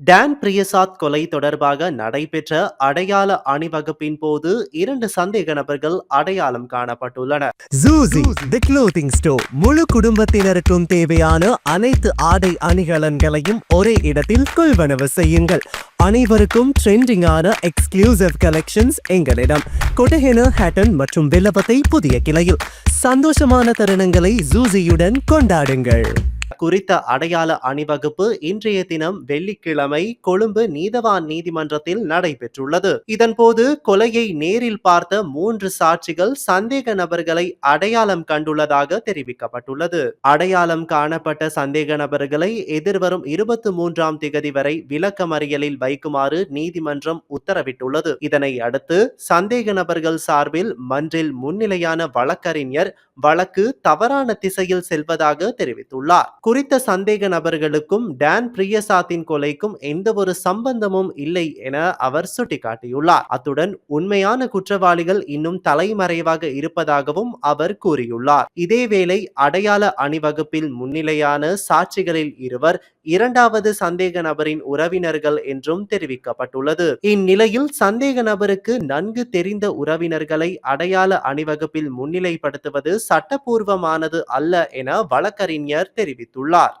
Don Priyasath கொலை தொடர்பாக நடைபெற்ற அடையாள அணிவகுப்பின் போது இரண்டு சந்தேக நபர்கள் அடையாளம் காணப்பட்டுள்ளனர். ஜூசி தி க்ளோத்திங் ஸ்டோர் முழு குடும்பத்தினருக்கும் தேவையான அனைத்து ஆடை அணிகலன்களையும் ஒரே இடத்தில் கொள்வனவு செய்யுங்கள். அனைவருக்கும் ட்ரெண்டிங்கான எக்ஸ்க்ளூசிவ் கலெக்ஷன்ஸ் எங்களிடம். கொட்டஹென ஹேட்டன் மற்றும் வில்லபத்தை புதிய கிளையில். சந்தோஷமான தருணங்களை ஜூசியுடன் கொண்டாடுங்கள். குறித்த அடையாள அணிவகுப்பு இன்றைய தினம் வெள்ளிக்கிழமை கொழும்பு நீதவான் நீதிமன்றத்தில் நடைபெற்றுள்ளது. இதன்போது கொலையை நேரில் பார்த்த மூன்று சாட்சிகள் சந்தேக நபர்களை அடையாளம் கண்டுள்ளதாக தெரிவிக்கப்பட்டுள்ளது. அடையாளம் காணப்பட்ட சந்தேக நபர்களை எதிர்வரும் இருபத்தி மூன்றாம் திகதி வரை விளக்கமறியலில் வைக்குமாறு நீதிமன்றம் உத்தரவிட்டுள்ளது. இதனை அடுத்து சந்தேக நபர்கள் சார்பில் மன்றில் முன்னிலையான வழக்கறிஞர் வழக்கு தவறான திசையில் செல்வதாக தெரிவித்துள்ளார். குறித்த சந்தேக நபர்களுக்கும் டான் பிரியசாத்தின் கொலைக்கும் எந்த ஒரு சம்பந்தமும் இல்லை என அவர் சுட்டிக்காட்டியுள்ளார். அத்துடன் உண்மையான குற்றவாளிகள் இன்னும் தலைமறைவாக இருப்பதாகவும் அவர் கூறியுள்ளார். இதேவேளை அடையாள அணிவகுப்பில் முன்னிலையான சாட்சிகளில் இருவர் இரண்டாவது சந்தேக நபரின் உறவினர்கள் என்றும் தெரிவிக்கப்பட்டுள்ளது. இந்நிலையில் சந்தேக நபருக்கு நன்கு தெரிந்த உறவினர்களை அடையாள அணிவகுப்பில் முன்னிலைப்படுத்துவது சட்டப்பூர்வமானது அல்ல என வழக்கறிஞர் தெரிவித்துள்ளார்.